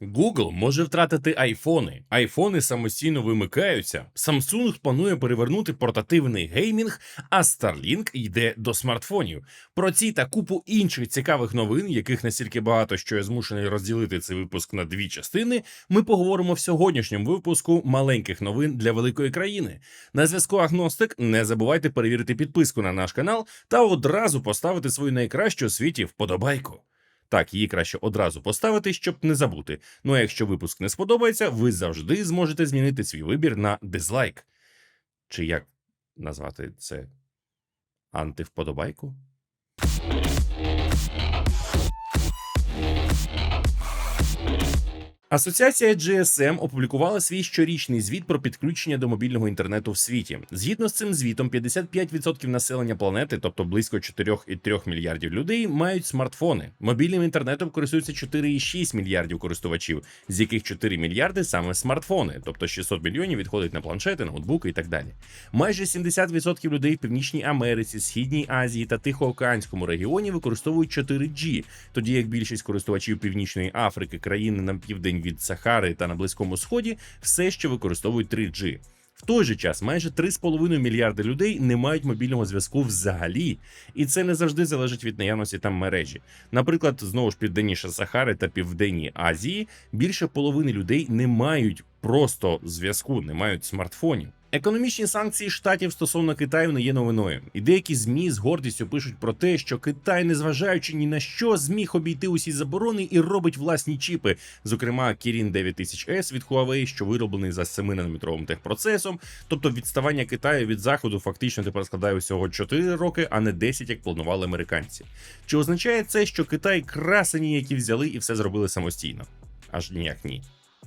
Google може втратити айфони, айфони самостійно вимикаються. Samsung планує перевернути портативний геймінг, а Starlink йде до смартфонів. Про ці та купу інших цікавих новин, яких настільки багато, що я змушений розділити цей випуск на дві частини. Ми поговоримо в сьогоднішньому випуску маленьких новин для великої країни. На зв'язку Агностик. Не забувайте перевірити підписку на наш канал та одразу поставити свою найкращу у світі вподобайку. Так, її краще одразу поставити, щоб не забути. Ну а якщо випуск не сподобається, ви завжди зможете змінити свій вибір на дизлайк. Чи як назвати це антивподобайку? Асоціація GSM опублікувала свій щорічний звіт про підключення до мобільного інтернету в світі. Згідно з цим звітом, 55% населення планети, тобто близько 4,3 мільярдів людей, мають смартфони. Мобільним інтернетом користуються 4,6 мільярдів користувачів, з яких 4 мільярди саме смартфони, тобто 600 мільйонів відходить на планшети, ноутбуки і так далі. Майже 70% людей в Північній Америці, Східній Азії та Тихоокеанському регіоні використовують 4G, тоді як більшість користувачів Північної Африки, країни на південь від Сахари та на Близькому Сході все ще використовують 3G. В той же час майже 3,5 мільярди людей не мають мобільного зв'язку взагалі, і це не завжди залежить від наявності там мережі. Наприклад, знову ж південніше Сахари та Південній Азії більше половини людей не мають просто зв'язку, не мають смартфонів. Економічні санкції штатів стосовно Китаю не є новиною, і деякі змі з гордістю пишуть про те, що Китай, незважаючи ні на що, зміг обійти усі заборони і робить власні чіпи. Зокрема, Kirin 9000S від Huawei, що вироблений за 7-нанометровим техпроцесом. Тобто відставання Китаю від заходу фактично тепер складає усього 4 роки, а не 10, як планували американці. Чи означає це, що Китай красені, які взяли і все зробили самостійно? Аж ніяк ні.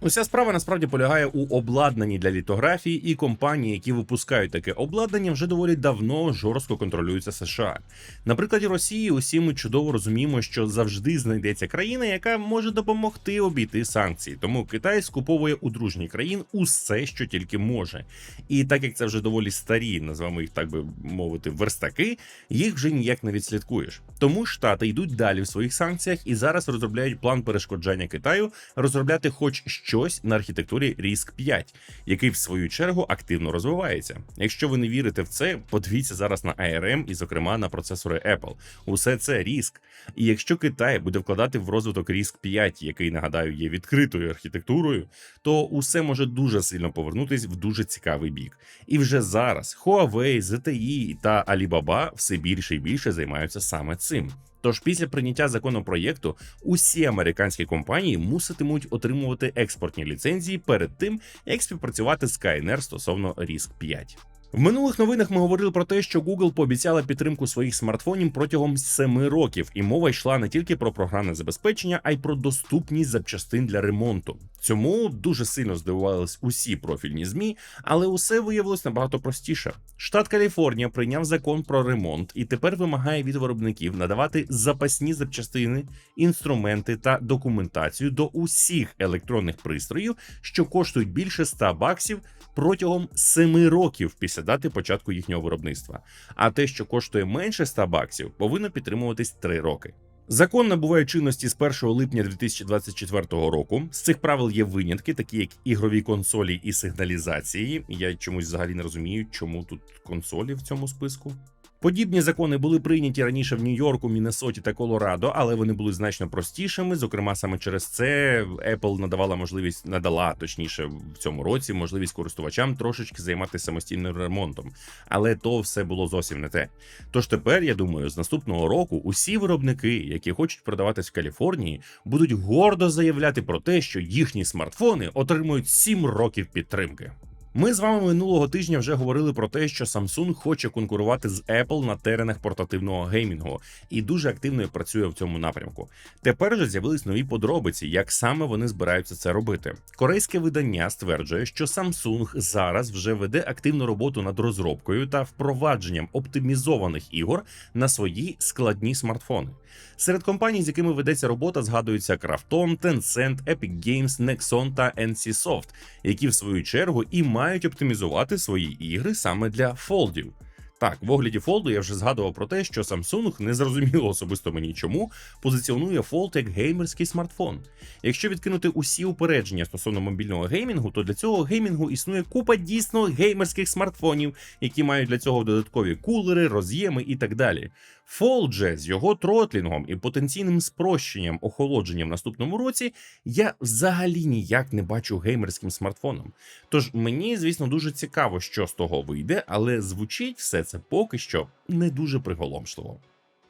Уся справа насправді полягає у обладнанні для літографії, і компанії, які випускають таке обладнання, вже доволі давно жорстко контролюються США. На прикладі Росії, усі ми чудово розуміємо, що завжди знайдеться країна, яка може допомогти обійти санкції. Тому Китай скуповує у дружніх країн усе, що тільки може. І так як це вже доволі старі, називаємо їх так би мовити, верстаки, їх вже ніяк не відслідкуєш. Тому штати йдуть далі в своїх санкціях і зараз розробляють план перешкоджання Китаю, розробляти хоч щось на архітектурі RISC 5, який в свою чергу активно розвивається. Якщо ви не вірите в це, подивіться зараз на ARM і, зокрема, на процесори Apple. Усе це RISC. І якщо Китай буде вкладати в розвиток RISC 5, який нагадаю є відкритою архітектурою, то усе може дуже сильно повернутись в дуже цікавий бік. І вже зараз Huawei, ZTE та Alibaba все більше і більше займаються саме цим. Тож після прийняття законопроєкту усі американські компанії муситимуть отримувати експортні ліцензії перед тим, як співпрацювати з КНР стосовно ріск 5. В минулих новинах ми говорили про те, що Google пообіцяла підтримку своїх смартфонів протягом 7 років, і мова йшла не тільки про програмне забезпечення, а й про доступність запчастин для ремонту. Цьому дуже сильно здивувались усі профільні змі, але усе виявилось набагато простіше. Штат Каліфорнія прийняв закон про ремонт і тепер вимагає від виробників надавати запасні запчастини, інструменти та документацію до усіх електронних пристроїв, що коштують більше 100 баксів протягом 7 років після дати початку їхнього виробництва. А те, що коштує менше 100 баксів, повинно підтримуватись 3 роки. Закон набуває чинності з 1 липня 2024 року. З цих правил є винятки, такі як ігрові консолі і сигналізації. Я чомусь взагалі не розумію, чому тут консолі в цьому списку. Подібні закони були прийняті раніше в Нью-Йорку, Міннесоті та Колорадо, але вони були значно простішими. Зокрема, саме через це Apple надавала можливість, надала точніше в цьому році можливість користувачам трошечки займатися самостійним ремонтом. Але то все було зовсім не те. Тож тепер я думаю, з наступного року усі виробники, які хочуть продаватись в Каліфорнії, будуть гордо заявляти про те, що їхні смартфони отримують 7 років підтримки. Ми з вами минулого тижня вже говорили про те, що Samsung хоче конкурувати з Apple на теренах портативного геймінгу і дуже активно працює в цьому напрямку. Тепер же з'явились нові подробиці, як саме вони збираються це робити. Корейське видання стверджує, що Samsung зараз вже веде активну роботу над розробкою та впровадженням оптимізованих ігор на свої складні смартфони. Серед компаній, з якими ведеться робота, згадуються Krafton, Tencent, Epic Games, Nexon та NCSoft, які в свою чергу і мають оптимізувати свої ігри саме для фолдів. Так, в огляді Fold я вже згадував про те, що Samsung, незрозуміло особисто мені чому, позиціонує Fold як геймерський смартфон. Якщо відкинути усі упередження стосовно мобільного геймінгу, то для цього геймінгу існує купа дійсно геймерських смартфонів, які мають для цього додаткові кулери, роз'єми і так далі. Fold же з його тротлінгом і потенційним спрощенням охолодження в наступному році я взагалі ніяк не бачу геймерським смартфоном. Тож мені, звісно, дуже цікаво, що з того вийде, але звучить все це поки що не дуже приголомшливо.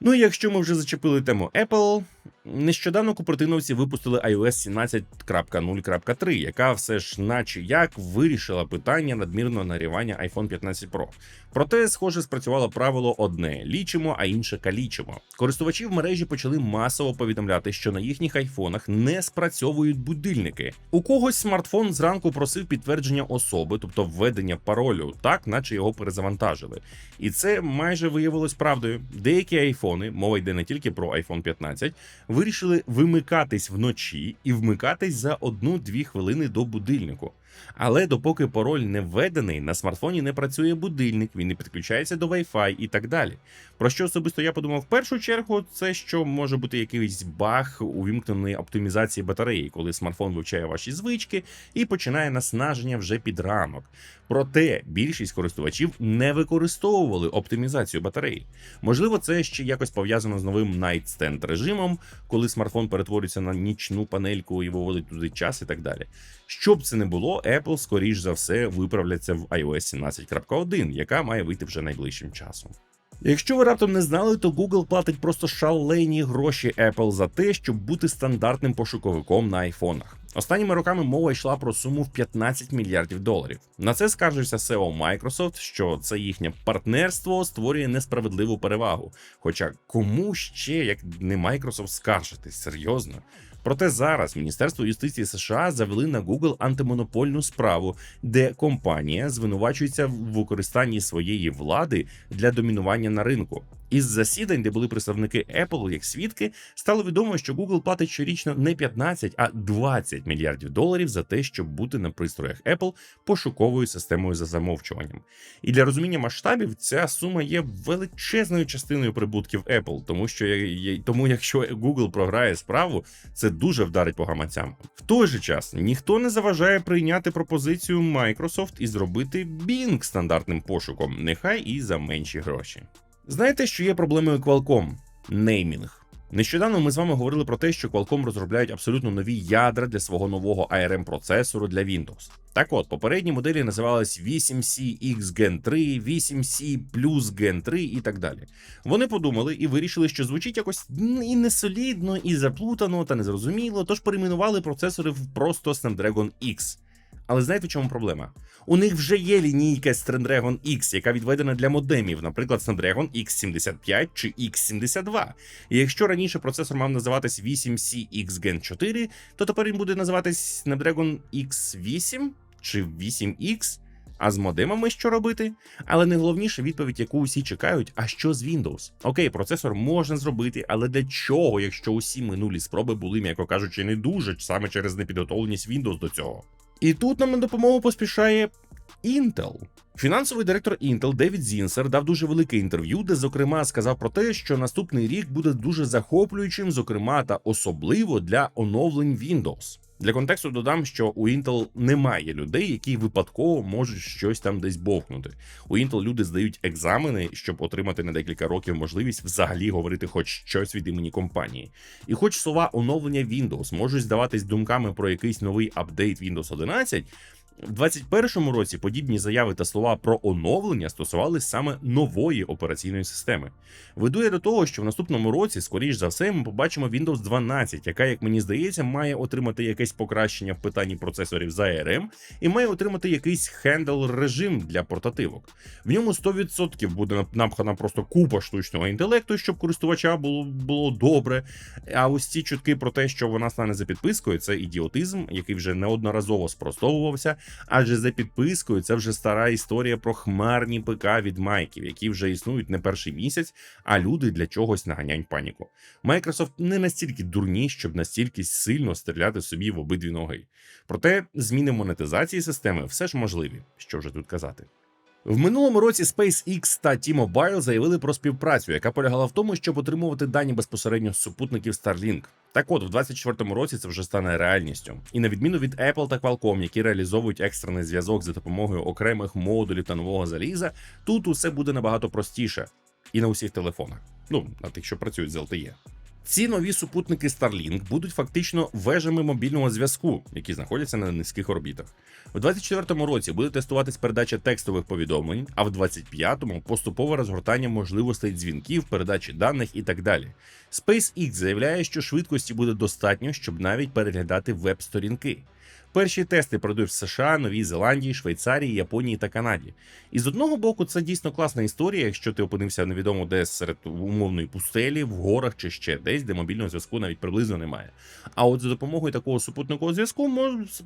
Ну і якщо ми вже зачепили тему Apple, нещодавно купертиновці випустили iOS 17.0.3, яка все ж, наче як, вирішила питання надмірного нагрівання iPhone 15 Pro. Проте, схоже, спрацювало правило одне: лічимо, а інше калічимо. Користувачі в мережі почали масово повідомляти, що на їхніх айфонах не спрацьовують будильники. У когось смартфон зранку просив підтвердження особи, тобто введення паролю, так наче його перезавантажили. І це майже виявилось правдою. Деякі айфони, мова йде не тільки про iPhone 15, вирішили вимикатись вночі і вмикатись за 1-2 хвилини до будильнику. Але допоки пароль не введений, на смартфоні не працює будильник, він не підключається до Wi-Fi і так далі. Про що особисто я подумав в першу чергу, це що може бути якийсь баг увімкненої оптимізації батареї, коли смартфон вивчає ваші звички і починає наснаження вже під ранок. Проте більшість користувачів не використовували оптимізацію батареї. Можливо, це ще якось пов'язано з новим Night Stand режимом, коли смартфон перетворюється на нічну панельку і виводить туди час і так далі. Щоб це не було, Apple, скоріш за все, виправляться в iOS 17.1, яка має вийти вже найближчим часом. Якщо ви раптом не знали, то Google платить просто шалені гроші Apple за те, щоб бути стандартним пошуковиком на айфонах. Останніми роками мова йшла про суму в 15 мільярдів доларів. На це скаржився SEO Microsoft, що це їхнє партнерство створює несправедливу перевагу. Хоча кому ще як не Microsoft скаржитись серйозно? Проте зараз Міністерство юстиції США завели на Google антимонопольну справу, де компанія звинувачується в використанні своєї влади для домінування на ринку. Із засідань, де були представники Apple як свідки, стало відомо, що Google платить щорічно не 15, а 20 мільярдів доларів за те, щоб бути на пристроях Apple пошуковою системою за замовчуванням. І для розуміння масштабів ця сума є величезною частиною прибутків Apple, тому що тому, якщо Google програє справу, це дуже вдарить по гаманцям. В той же час ніхто не заважає прийняти пропозицію Microsoft і зробити Bing стандартним пошуком, нехай і за менші гроші. Знаєте, що є проблемою Qualcomm? Неймінг. Нещодавно ми з вами говорили про те, що Qualcomm розробляють абсолютно нові ядра для свого нового ARM процесору для Windows. Так от, попередні моделі називались 8C X Gen 3, 8C Plus Gen 3 і так далі. Вони подумали і вирішили, що звучить якось і несолідно, і заплутано та незрозуміло, тож перейменували процесори в просто Snapdragon X. Але знаєте, в чому проблема? У них вже є лінійка Snapdragon X, яка відведена для модемів, наприклад, Snapdragon X75 чи X72. І якщо раніше процесор мав називатись 8C X Gen 4, то тепер він буде називатись Snapdragon X8 чи 8X. А з модемами що робити? Але найголовніша відповідь, яку усі чекають, а що з Windows? Окей, процесор можна зробити, але для чого, якщо усі минулі спроби були, м'яко кажучи, не дуже саме через непідготовленість Windows до цього? І тут нам на допомогу поспішає Intel. Фінансовий директор Intel Девід Зінсер дав дуже велике інтерв'ю, де, зокрема, сказав про те, що наступний рік буде дуже захоплюючим, зокрема та особливо для оновлень Windows. Для контексту додам, що у Intel немає людей, які випадково можуть щось там десь бовкнути. У Intel люди здають екзамени, щоб отримати на декілька років можливість взагалі говорити хоч щось від імені компанії. І хоч слова оновлення Windows можуть здаватись думками про якийсь новий апдейт Windows 11, в 2021 році подібні заяви та слова про оновлення стосувалися саме нової операційної системи. Веду я до того, що в наступному році, скоріш за все, ми побачимо Windows 12, яка, як мені здається, має отримати якесь покращення в питанні процесорів за ARM і має отримати якийсь хендл режим для портативок. В ньому 100% буде напхана просто купа штучного інтелекту, щоб користувача було було добре. А ось ці чутки про те, що вона стане за підпискою, це ідіотизм, який вже неодноразово спростовувався. Адже за підпискою це вже стара історія про хмарні ПК від майків, які вже існують не перший місяць, а люди для чогось наганяють паніку. Microsoft не настільки дурні, щоб настільки сильно стріляти собі в обидві ноги. Проте зміни монетизації системи все ж можливі, що вже тут казати. В минулому році SpaceX та T-Mobile заявили про співпрацю, яка полягала в тому, щоб отримувати дані безпосередньо з супутників Starlink. Так от, в 2024 році це вже стане реальністю. І на відміну від Apple та Qualcomm, які реалізовують екстрений зв'язок за допомогою окремих модулів та нового заліза, тут усе буде набагато простіше. І на усіх телефонах. Ну, на тих, що працюють з LTE. Ці нові супутники Starlink будуть фактично вежами мобільного зв'язку, які знаходяться на низьких орбітах. У 2024 році буде тестуватись передача текстових повідомлень, а в 2025 поступове розгортання можливостей дзвінків, передачі даних і так далі. SpaceX заявляє, що швидкості буде достатньо, щоб навіть переглядати веб-сторінки. Перші тести пройдуть в США, Новій Зеландії, Швейцарії, Японії та Канаді. І з одного боку, це дійсно класна історія, якщо ти опинився невідомо де серед умовної пустелі, в горах чи ще десь, де мобільного зв'язку навіть приблизно немає. А от за допомогою такого супутникового зв'язку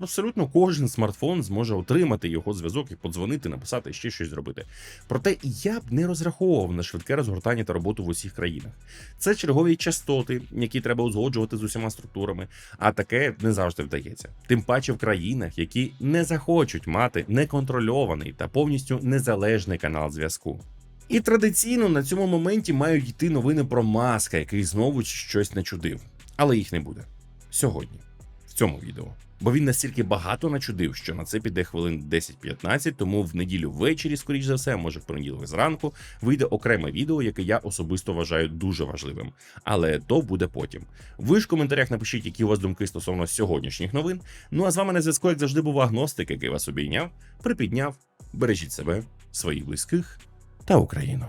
абсолютно кожен смартфон зможе отримати його зв'язок і подзвонити, написати ще щось зробити. Проте я б не розраховував на швидке розгортання та роботу в усіх країнах. Це чергові частоти, які треба узгоджувати з усіма структурами, а таке не завжди вдається. Тим паче в країнах, які не захочуть мати неконтрольований та повністю незалежний канал зв'язку. І традиційно на цьому моменті мають йти новини про маска, який знову щось начудив. Але їх не буде сьогодні, в цьому відео. Бо він настільки багато начудив, що на це піде хвилин 10-15, тому в неділю ввечері, скоріш за все, може в понеділок зранку, вийде окреме відео, яке я особисто вважаю дуже важливим. Але то буде потім. Ви ж в коментарях напишіть, які у вас думки стосовно сьогоднішніх новин. Ну а з вами на зв'язку, як завжди, був агностик, який вас обійняв, припідняв. Бережіть себе, своїх близьких та Україну.